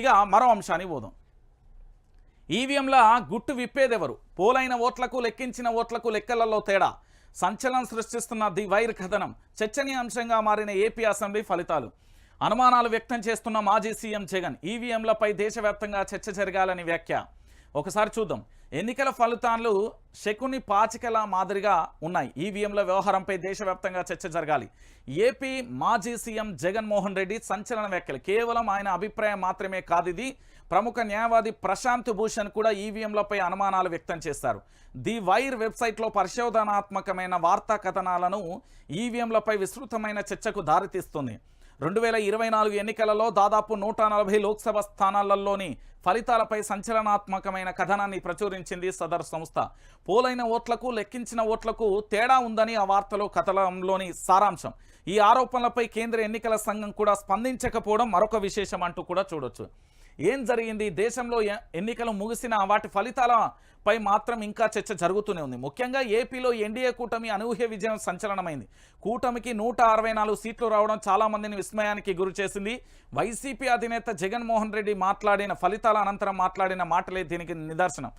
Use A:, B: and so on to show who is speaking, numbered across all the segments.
A: ఇక మరో అంశానికి పోదాం. ఈవీఎంల గుట్టు విప్పేదెవరు? పోలైన ఓట్లకు లెక్కించిన ఓట్లకు లెక్కలలో తేడా? సంచలనం సృష్టిస్తున్న ది వైర్ కథనం చర్చనీయాంశంగా మారిన ఏపీ అసెంబ్లీ ఫలితాలు. అనుమానాలు వ్యక్తం చేస్తున్న మాజీ సీఎం జగన్ ఈవీఎంలపై దేశవ్యాప్తంగా చర్చ జరగాలని వ్యాఖ్య. ఒకసారి చూద్దాం. ఎన్నికల ఫలితాలు శకుని పాచికల మాదిరిగా ఉన్నాయి. ఈవీఎంల వ్యవహారంపై దేశవ్యాప్తంగా చర్చ జరగాలి. ఏపీ మాజీ సీఎం జగన్మోహన్ రెడ్డి సంచలన వ్యాఖ్యలు. కేవలం ఆయన అభిప్రాయం మాత్రమే కాదు ఇది. ప్రముఖ న్యాయవాది ప్రశాంత్ భూషణ్ కూడా ఈవీఎంలపై అనుమానాలు వ్యక్తం చేశారు. ది వైర్ వెబ్సైట్లో పరిశోధనాత్మకమైన వార్తా కథనాలను ఈవీఎంలపై విస్తృతమైన చర్చకు దారితీస్తుంది. రెండు వేల ఇరవై నాలుగు ఎన్నికలలో దాదాపు నూట నలభై లోక్సభ స్థానాలలోని ఫలితాలపై సంచలనాత్మకమైన కథనాన్ని ప్రచురించింది సదర్ సంస్థ. పోలైన ఓట్లకు లెక్కించిన ఓట్లకు తేడా ఉందని ఆ వార్తలో కథనంలోని సారాంశం. ఈ ఆరోపణలపై కేంద్ర ఎన్నికల సంఘం కూడా స్పందించకపోవడం మరొక విశేషం అంటూ కూడా చూడొచ్చు. ఏం జరిగింది? దేశంలో ఎన్నికలు ముగిసిన వాటి ఫలితాలపై మాత్రం ఇంకా చర్చ జరుగుతూనే ఉంది. ముఖ్యంగా ఏపీలో ఎన్డీఏ కూటమి అనూహ్య విజయం సంచలనమైంది. కూటమికి నూట అరవై నాలుగు సీట్లు రావడం చాలా మందిని విస్మయానికి గురి చేసింది. వైసీపీ అధినేత జగన్మోహన్ రెడ్డి మాట్లాడిన ఫలితాల అనంతరం మాట్లాడిన మాటలే దీనికి నిదర్శనం.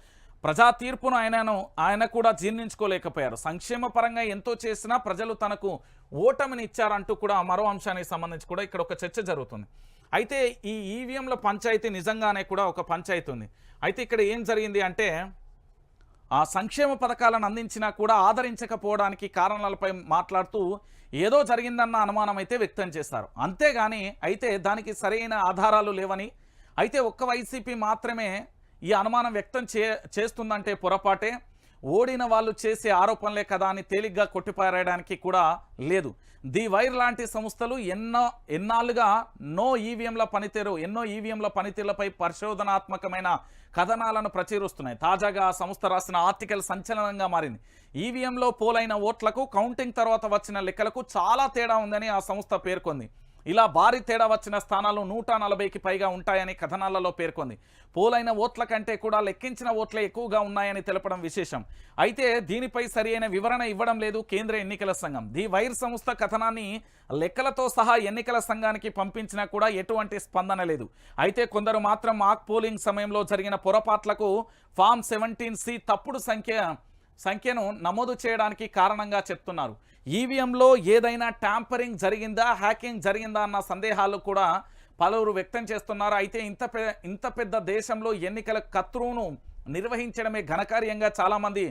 A: ప్రజా తీర్పును ఆయనను ఆయన కూడా జీర్ణించుకోలేకపోయారు. సంక్షేమ పరంగా ఎంతో చేసినా ప్రజలు తనకు ఓటమిని ఇచ్చారంటూ కూడా మరో అంశానికి సంబంధించి కూడా ఇక్కడ ఒక చర్చ జరుగుతుంది. అయితే ఈ ఈవీఎంల పంచాయతీ నిజంగానే కూడా ఒక పంచాయతీ ఉంది. అయితే ఇక్కడ ఏం జరిగింది అంటే ఆ సంక్షేమ పథకాలను అందించినా కూడా ఆదరించకపోవడానికి కారణాలపై మాట్లాడుతూ ఏదో జరిగిందన్న అనుమానం అయితే వ్యక్తం చేస్తారు. అంతేగాని అయితే దానికి సరైన ఆధారాలు లేవని అయితే ఒక్క వైసీపీ మాత్రమే ఈ అనుమానం వ్యక్తం చే చేస్తుందంటే పొరపాటే. ఓడిన వాళ్ళు చేసే ఆరోపణలే కదా అని తేలిగ్గా కొట్టిపారేయడానికి కూడా లేదు. ది వైర్ లాంటి సంస్థలు ఎన్నో ఎన్నాళ్ళుగా నో ఈవీఎంల పనితీరు ఎన్నో ఈవీఎంల పనితీరులపై పరిశోధనాత్మకమైన కథనాలను ప్రచురిస్తున్నాయి. తాజాగా ఆ సంస్థ రాసిన ఆర్టికల్ సంచలనంగా మారింది. ఈవీఎంలో పోలైన ఓట్లకు కౌంటింగ్ తర్వాత వచ్చిన లెక్కలకు చాలా తేడా ఉందని ఆ సంస్థ పేర్కొంది. ఇలా భారీ తేడా వచ్చిన స్థానాలు నూట నలభైకి పైగా ఉంటాయని కథనాలలో పేర్కొంది. పోలైన ఓట్ల కంటే కూడా లెక్కించిన ఓట్లే ఎక్కువగా ఉన్నాయని తెలపడం విశేషం. అయితే దీనిపై సరియైన వివరణ ఇవ్వడం లేదు కేంద్ర ఎన్నికల సంఘం. ది వైర్ సంస్థ కథనాన్ని లెక్కలతో సహా ఎన్నికల సంఘానికి పంపించినా కూడా ఎటువంటి స్పందన లేదు. అయితే కొందరు మాత్రం మాక్ పోలింగ్ సమయంలో జరిగిన పొరపాట్లకు ఫామ్ సెవెంటీన్ సి తప్పుడు సంఖ్య సంఖ్యను నమోదు చేయడానికి కారణంగా చెప్తున్నారు. ఈవీఎంలో ఏదైనా ట్యాంపరింగ్ జరిగిందా హ్యాకింగ్ జరిగిందా అన్న సందేహాలు కూడా పలువురు వ్యక్తం చేస్తున్నారు. అయితే ఇంత ఇంత పెద్ద దేశంలో ఎన్నికల కత్రువును నిర్వహించడమే ఘనకార్యంగా చాలామంది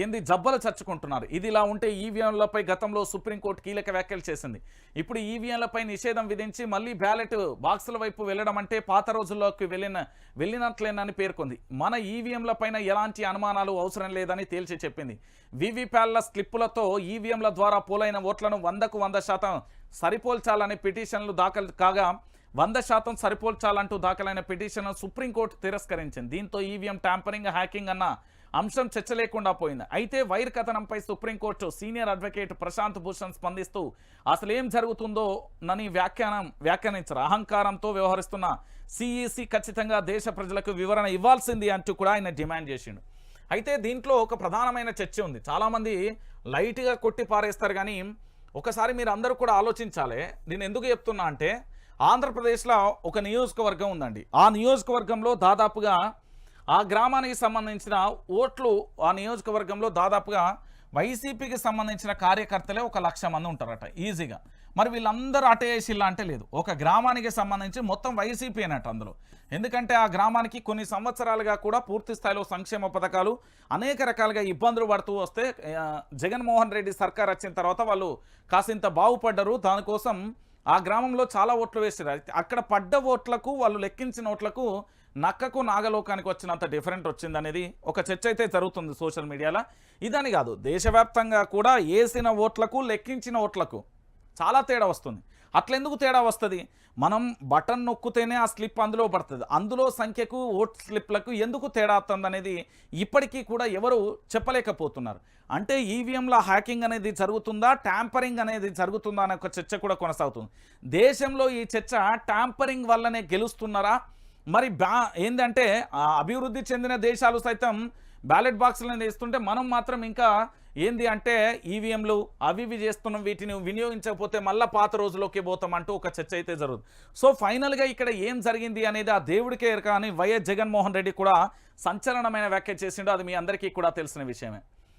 A: ఏంది జబ్బలు చచ్చుకుంటున్నారు ఇది ఇలా ఉంటే ఈవీఎంలపై గతంలో సుప్రీంకోర్టు కీలక వ్యాఖ్యలు చేసింది. ఇప్పుడు ఈవీఎంలపై నిషేధం విధించి మళ్ళీ బ్యాలెట్ బాక్సుల వైపు వెళ్ళడం అంటే పాత రోజుల్లోకి వెళ్ళిన వెళ్ళినట్లేనని పేర్కొంది. మన ఈవీఎంల పైన ఎలాంటి అనుమానాలు అవసరం లేదని తేల్చి చెప్పింది. వివిప్యాల స్లిప్పులతో ఈవీఎంల ద్వారా పోలైన ఓట్లను వందకు వంద శాతం సరిపోల్చాలని పిటిషన్లు దాఖలు కాగా వంద శాతం సరిపోల్చాలంటూ దాఖలైన పిటిషన్ను సుప్రీంకోర్టు తిరస్కరించింది. దీంతో ఈవీఎం ట్యాంపరింగ్ హ్యాకింగ్ అన్న అంశం చర్చ లేకుండా పోయింది. అయితే Wire కథనంపై supreme court senior advocate Prashant Bhushan స్పందిస్తూ అసలు ఏం జరుగుతుందో నని వ్యాఖ్యానం వ్యాఖ్యానించారు? అహంకారంతో వ్యవహరిస్తున్న సిఈసి ఖచ్చితంగా దేశ ప్రజలకు వివరణ ఇవ్వాల్సింది అంటూ కూడా ఆయన డిమాండ్ చేసిండు. అయితే దీంట్లో ఒక ప్రధానమైన చర్చ ఉంది. చాలామంది లైట్గా కొట్టి పారేస్తారు కానీ ఒకసారి మీరు అందరూ కూడా ఆలోచించాలి. నేను ఎందుకు చెప్తున్నా అంటే ఆంధ్రప్రదేశ్లో ఒక నియోజకవర్గం ఉందండి. ఆ నియోజకవర్గంలో దాదాపుగా ఆ గ్రామానికి సంబంధించిన ఓట్లు ఆ నియోజకవర్గంలో దాదాపుగా వైసీపీకి సంబంధించిన కార్యకర్తలే ఒక లక్ష మంది ఉంటారట ఈజీగా. మరి వీళ్ళందరూ అటేసిల్లా అంటే లేదు. ఒక గ్రామానికి సంబంధించి మొత్తం వైసీపీ అన్నట్టు అందులో. ఎందుకంటే ఆ గ్రామానికి కొన్ని సంవత్సరాలుగా కూడా పూర్తి స్థాయిలో సంక్షేమ పథకాలు అనేక రకాలుగా ఇబ్బందులు పడుతూ వస్తే జగన్మోహన్ రెడ్డి సర్కార్ వచ్చిన తర్వాత వాళ్ళు కాసింత బాగుపడ్డరు. దానికోసం ఆ గ్రామంలో చాలా ఓట్లు వేసారు అక్కడ పడ్డ ఓట్లకు వాళ్ళు లెక్కించిన ఓట్లకు నక్కకు నాగలోకానికి వచ్చినంత డిఫరెంట్ వచ్చిందనేది ఒక చర్చ అయితే జరుగుతుంది సోషల్ మీడియాలో. ఇదని కాదు దేశవ్యాప్తంగా కూడా వేసిన ఓట్లకు లెక్కించిన ఓట్లకు చాలా తేడా వస్తుంది. అట్లెందుకు తేడా వస్తుంది? మనం బటన్ నొక్కితేనే ఆ స్లిప్ అందులో పడుతుంది. అందులో సంఖ్యకు ఓట్ స్లిప్లకు ఎందుకు తేడా వస్తుంది అనేది ఇప్పటికీ కూడా ఎవరు చెప్పలేకపోతున్నారు. అంటే ఈవీఎంల హ్యాకింగ్ అనేది జరుగుతుందా? ట్యాంపరింగ్ అనేది జరుగుతుందా? అనే ఒక చర్చ కూడా కొనసాగుతుంది. దేశంలో ఈ చర్చ ట్యాంపరింగ్ వల్లనే గెలుస్తున్నారా? మరి బ్యా ఏంటంటే అభివృద్ధి చెందిన దేశాలు సైతం బ్యాలెట్ బాక్సులను వేస్తుంటే మనం మాత్రం ఇంకా ఏంది అంటే ఈవీఎంలు అవి ఇవి చేస్తున్నాం వీటిని వినియోగించకపోతే మళ్ళీ పాత రోజులోకి పోతాం అంటూ ఒక చర్చ అయితే జరుగుతుంది. సో ఫైనల్గా ఇక్కడ ఏం జరిగింది అనేది ఆ దేవుడికే కానీ అని వైఎస్ జగన్మోహన్ రెడ్డి కూడా సంచలనమైన వ్యాఖ్య చేసిండో. అది మీ అందరికీ కూడా తెలిసిన విషయమే.